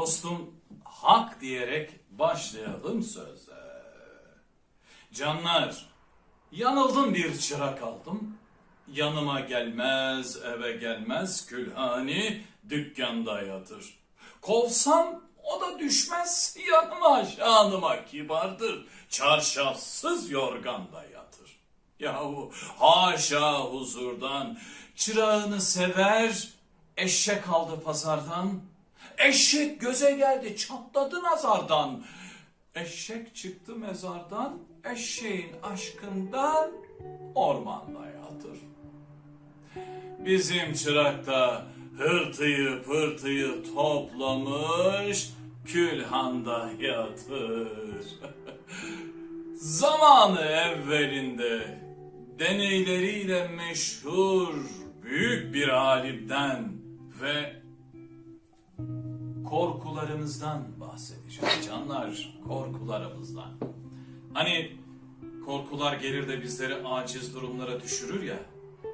Dostum hak diyerek başlayalım söze. Canlar, yanıldım bir çırak aldım. Yanıma gelmez, eve gelmez, külhani dükkanda yatır. Kovsam o da düşmez yanıma, şanıma kibardır. Çarşafsız yorganda yatır. Yahu haşa huzurdan, çırağını sever, eşek aldı pazardan. Eşek göze geldi, çatladı nazardan. Eşek çıktı mezardan, eşeğin aşkından ormanda yatır. Bizim çırakta hırtıyı pırtıyı toplamış, külhanda yatır. Zamanı evvelinde deneyleriyle meşhur büyük bir alimden ve korkularımızdan bahsedeceğim canlar, korkularımızdan. Hani korkular gelir de bizleri aciz durumlara düşürür ya,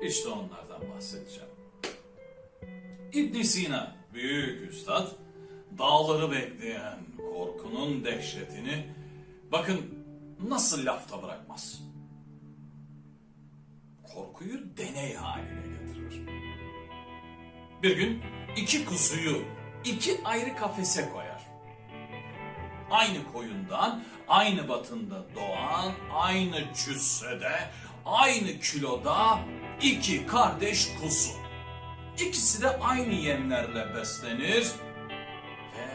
işte onlardan bahsedeceğim. İbn Sina, büyük üstad, dağları bekleyen korkunun dehşetini bakın nasıl lafta bırakmaz. Korkuyu deney haline getirir. Bir gün iki kuzuyu iki ayrı kafese koyar. Aynı koyundan, aynı batında doğan, aynı cüssede, aynı kiloda iki kardeş kuzu. İkisi de aynı yemlerle beslenir ve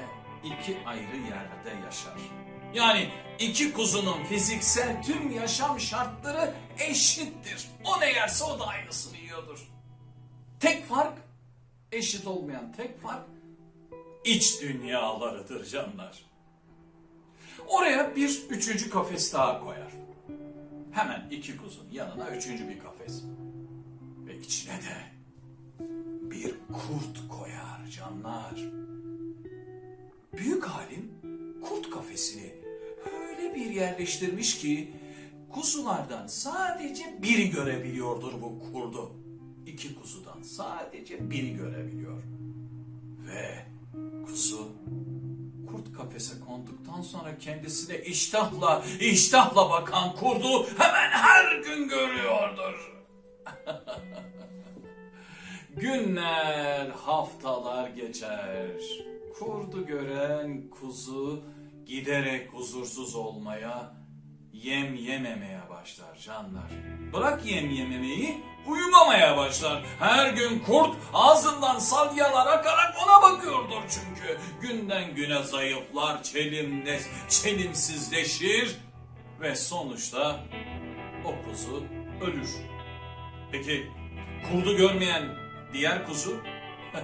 iki ayrı yerde yaşar. Yani iki kuzunun fiziksel tüm yaşam şartları eşittir. O ne yerse o da aynısını yiyordur. Tek fark, eşit olmayan tek fark iç dünyalarıdır canlar. Oraya bir üçüncü kafes daha koyar. Hemen iki kuzun yanına üçüncü bir kafes. Ve içine de bir kurt koyar canlar. Büyük halim kurt kafesini öyle bir yerleştirmiş ki kuzulardan sadece biri görebiliyordur bu kurdu. İki kuzudan sadece biri görebiliyor. Ve kuzu kurt kafese konduktan sonra kendisine iştahla, iştahla bakan kurdu hemen her gün görüyordur. Günler, haftalar geçer. Kurdu gören kuzu giderek huzursuz olmaya, yem yememeye başlar canlar. Bırak yem yememeyi, uyumamaya başlar. Her gün kurt ağzından salyalar akarak ona bakıyordur çünkü. Günden güne zayıflar, çelimles, çelimsizleşir ve sonuçta o kuzu ölür. Peki kurdu görmeyen diğer kuzu?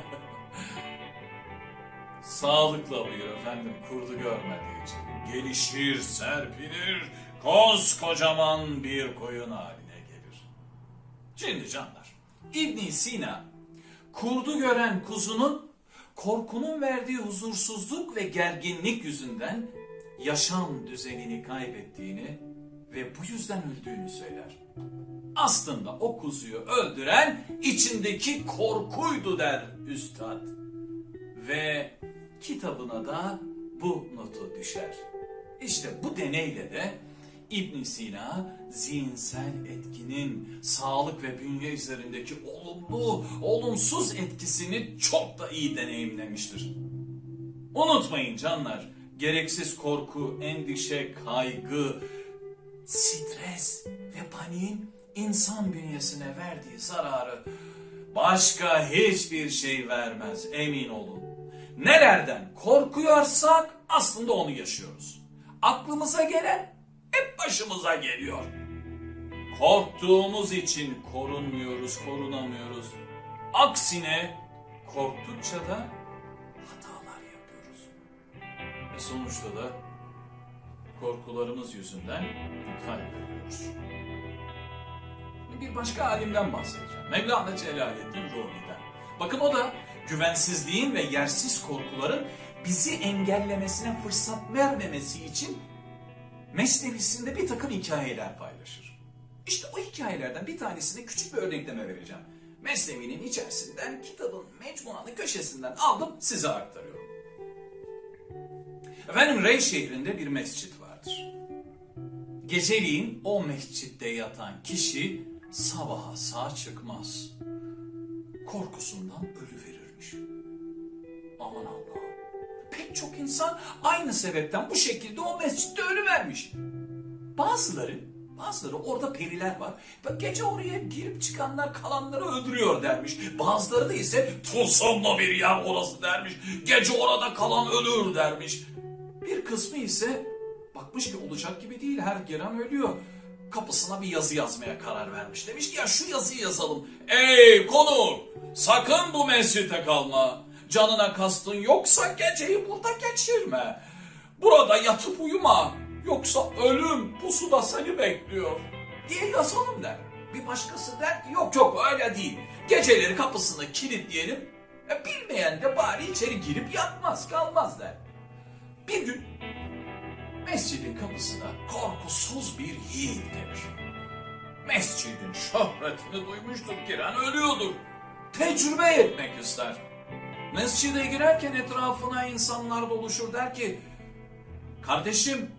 Sağlıkla uyur efendim kurdu görmediği için. Gelişir, serpilir, koskocaman bir koyun haline gelir. Şimdi canlar, ibn Sina kurdu gören kuzunun korkunun verdiği huzursuzluk ve gerginlik yüzünden yaşam düzenini kaybettiğini ve bu yüzden öldüğünü söyler. Aslında o kuzuyu öldüren içindeki korkuydu der üstad. Ve kitabına da bu notu düşer. İşte bu deneyle de İbn Sina zihinsel etkinin sağlık ve bünye üzerindeki olumlu, olumsuz etkisini çok da iyi deneyimlemiştir. Unutmayın canlar, gereksiz korku, endişe, kaygı, stres ve paniğin insan bünyesine verdiği zararı başka hiçbir şey vermez emin olun. Nelerden korkuyorsak aslında onu yaşıyoruz. Aklımıza gelen hep başımıza geliyor. Korktuğumuz için korunmuyoruz, korunamıyoruz. Aksine korktukça da hatalar yapıyoruz. Ve sonuçta da korkularımız yüzünden kaybediyoruz. Bir başka alimden bahsedeceğim. Mevlana Celaleddin Rumi'den. Bakın o da güvensizliğin ve yersiz korkuların bizi engellemesine fırsat vermemesi için Mesnevisinde bir takım hikayeler paylaşır. İşte o hikayelerden bir tanesine küçük bir örnekleme vereceğim. Mesnevi'nin içerisinden kitabın mecmuanın köşesinden aldım size aktarıyorum. Efendim Rey şehrinde bir mescit vardır. Geceliğin o mescitte yatan kişi sabaha sağ çıkmaz. Korkusundan ölü verirmiş. Aman Allah. Pek çok insan aynı sebepten bu şekilde o mescitte ölü vermiş. Bazıları, bazıları orada periler var. Bak gece oraya girip çıkanlar kalanları öldürüyor dermiş. Bazıları da ise tılsımlı bir yer orası dermiş. Gece orada kalan ölür dermiş. Bir kısmı ise bakmış ki olacak gibi değil her giren ölüyor. Kapısına bir yazı yazmaya karar vermiş. Demiş ki ya şu yazıyı yazalım. Ey konuk sakın bu mescite kalma. Canına kastın yoksa geceyi burada geçirme. Burada yatıp uyuma. Yoksa ölüm pusuda seni bekliyor. Diye yazalım der. Bir başkası der ki yok yok öyle değil. Geceleri kapısını kilitleyelim. E, bilmeyen de bari içeri girip yatmaz kalmaz der. Bir gün mescidin kapısına korkusuz bir yiğit gelir. Mescidin şöhretini duymuştur giren ölüyordur. Tecrübe etmek ister. Mescide girerken etrafına insanlar doluşur der ki Kardeşim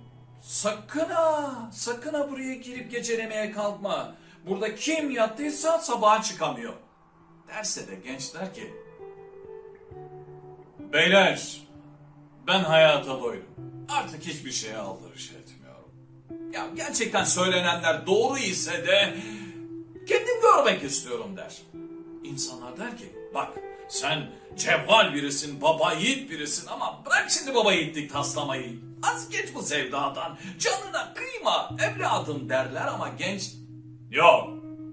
sakın ha sakın ha buraya girip gecelemeye kalkma. Burada kim yattıysa sabaha çıkamıyor. Derse de genç der ki Beyler ben hayata doydum. Artık hiçbir şeye aldırış etmiyorum. Ya gerçekten söylenenler doğru ise de kendim görmek istiyorum der. İnsanlar der ki bak sen cevval birisin, baba yiğit birisin ama bırak şimdi baba yiğitlik taslamayı. Az geç bu sevdadan, canına kıyma evladım derler ama genç yok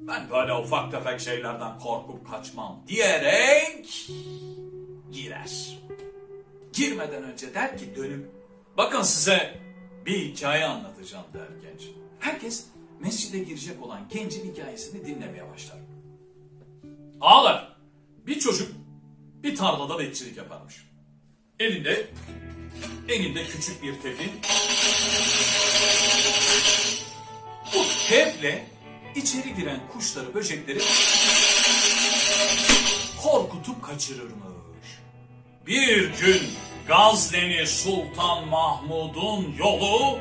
ben böyle ufak tefek şeylerden korkup kaçmam diyerek girer girmeden önce der ki dönüp bakın size bir hikaye anlatacağım der genç. Herkes mescide girecek olan gencin hikayesini dinlemeye başlar. Ağlar bir çocuk bir tarlada bekçilik yaparmış. Elinde elinde küçük bir tefin. Bu tefle içeri giren kuşları böcekleri korkutup kaçırırmış. Bir gün Gazneli Sultan Mahmud'un yolu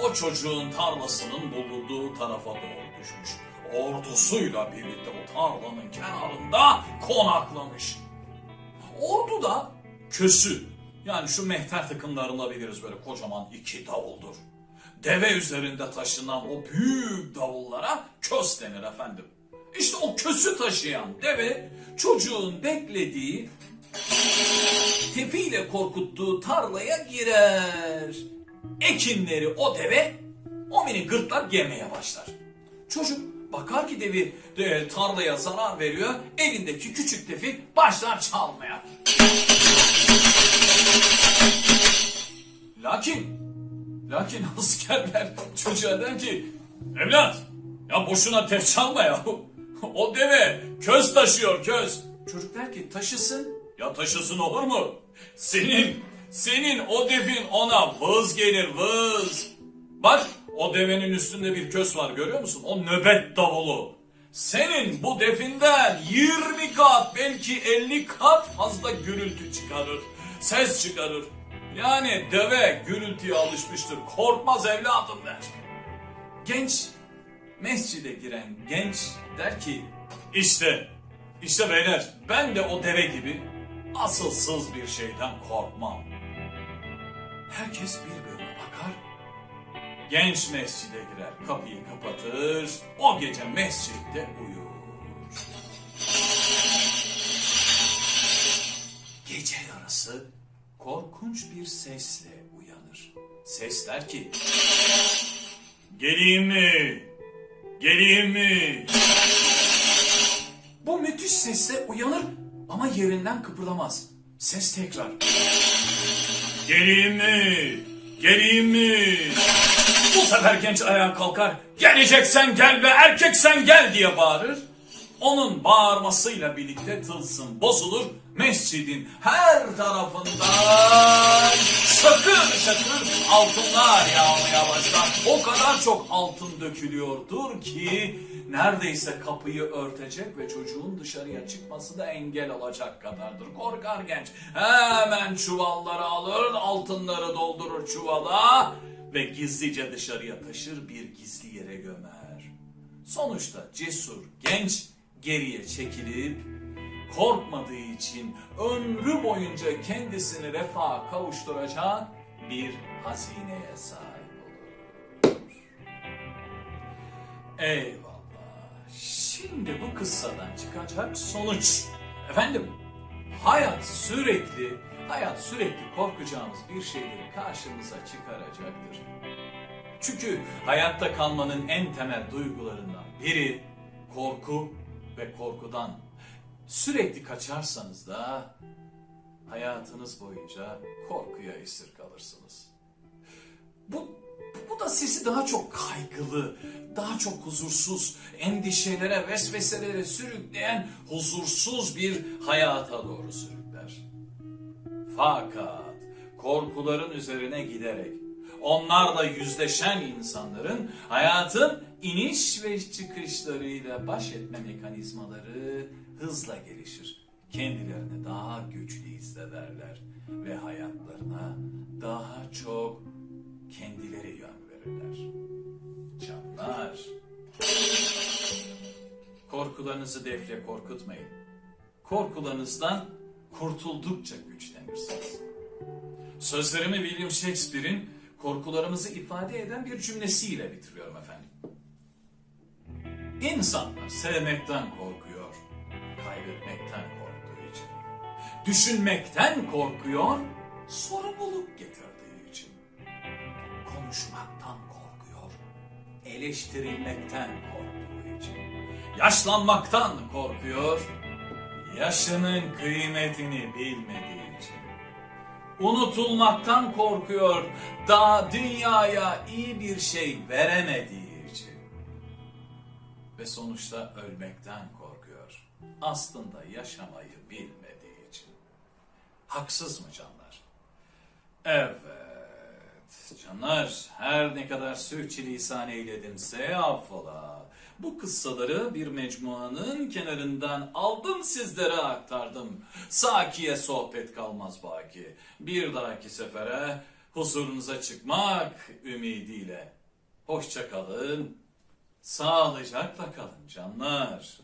o çocuğun tarlasının bulunduğu tarafa doğru düşmüş. Ordusuyla birlikte o tarlanın kenarında konaklamış. Ordu da kösü yani şu mehter takımlarında biliriz böyle kocaman iki davuldur. Deve üzerinde taşınan o büyük davullara kös denir efendim. İşte o kösü taşıyan deve çocuğun beklediği tepiyle korkuttuğu tarlaya girer. Ekinleri o deve o mini gırtlak yemeye başlar. Çocuk bakar ki devi e, tarlaya zarar veriyor. Elindeki küçük tefi başlar çalmaya. Lakin, lakin askerler çocuğa der ki evlat ya boşuna tef çalma ya. O deve köz taşıyor köz. Çocuk der ki taşısın. Ya taşısın olur mu? Senin, senin o devin ona vız gelir vız. Bak o devenin üstünde bir köz var görüyor musun? O nöbet davulu. Senin bu definden 20 kat belki 50 kat fazla gürültü çıkarır. Ses çıkarır. Yani deve gürültüye alışmıştır. Korkmaz evladım der. Genç mescide giren genç der ki işte işte beyler ben de o deve gibi asılsız bir şeyden korkmam. Herkes birbirine bakar. Genç mescide girer kapıyı kapatır o gece mescitte uyur. Gece yarısı korkunç bir sesle uyanır. Ses der ki Geleyim mi? Geleyim mi? Bu müthiş sesle uyanır ama yerinden kıpırdamaz. Ses tekrar. Geleyim mi? Geleyim mi? Bu sefer genç ayağa kalkar. Geleceksen gel ve erkeksen gel diye bağırır. Onun bağırmasıyla birlikte tılsım bozulur. Mescidin her tarafından şakır şakır altınlar yağmaya başlar. O kadar çok altın dökülüyordur ki neredeyse kapıyı örtecek ve çocuğun dışarıya çıkması da engel olacak kadardır. Korkar genç. Hemen çuvalları alır, altınları doldurur çuvala ve gizlice dışarıya taşır bir gizli yere gömer. Sonuçta cesur genç geriye çekilip korkmadığı için ömrü boyunca kendisini refaha kavuşturacak bir hazineye sahip olur. Eyvallah. Şimdi bu kıssadan çıkacak sonuç. Efendim, hayat sürekli, hayat sürekli korkacağımız bir şeyleri karşımıza çıkaracaktır. Çünkü hayatta kalmanın en temel duygularından biri korku ve korkudan. Sürekli kaçarsanız da hayatınız boyunca korkuya esir kalırsınız. Bu, bu da sizi daha çok kaygılı, daha çok huzursuz, endişelere, vesveselere sürükleyen huzursuz bir hayata doğru sürükler. Fakat korkuların üzerine giderek onlarla yüzleşen insanların hayatın iniş ve çıkışlarıyla baş etme mekanizmaları hızla gelişir. Kendilerini daha güçlü hissederler ve hayatlarına daha çok kendileri yön verirler. Canlar, korkularınızı defle korkutmayın. Korkularınızdan kurtuldukça güçlenirsiniz. Sözlerimi William Shakespeare'in korkularımızı ifade eden bir cümlesiyle bitiriyorum efendim. İnsanlar sevmekten korkuyor, kaybetmekten korktuğu için. Düşünmekten korkuyor, sorumluluk getirdiği için. Konuşmaktan korkuyor, eleştirilmekten korktuğu için. Yaşlanmaktan korkuyor, yaşının kıymetini bilmediği unutulmaktan korkuyor, daha dünyaya iyi bir şey veremediği için. Ve sonuçta ölmekten korkuyor. Aslında yaşamayı bilmediği için. Haksız mı canlar? Evet. Canlar her ne kadar sürçülisan eyledimse affola. Bu kıssaları bir mecmuanın kenarından aldım sizlere aktardım. Sakiye sohbet kalmaz baki. Bir dahaki sefere huzurunuza çıkmak ümidiyle. Hoşça kalın. Sağlıcakla kalın canlar.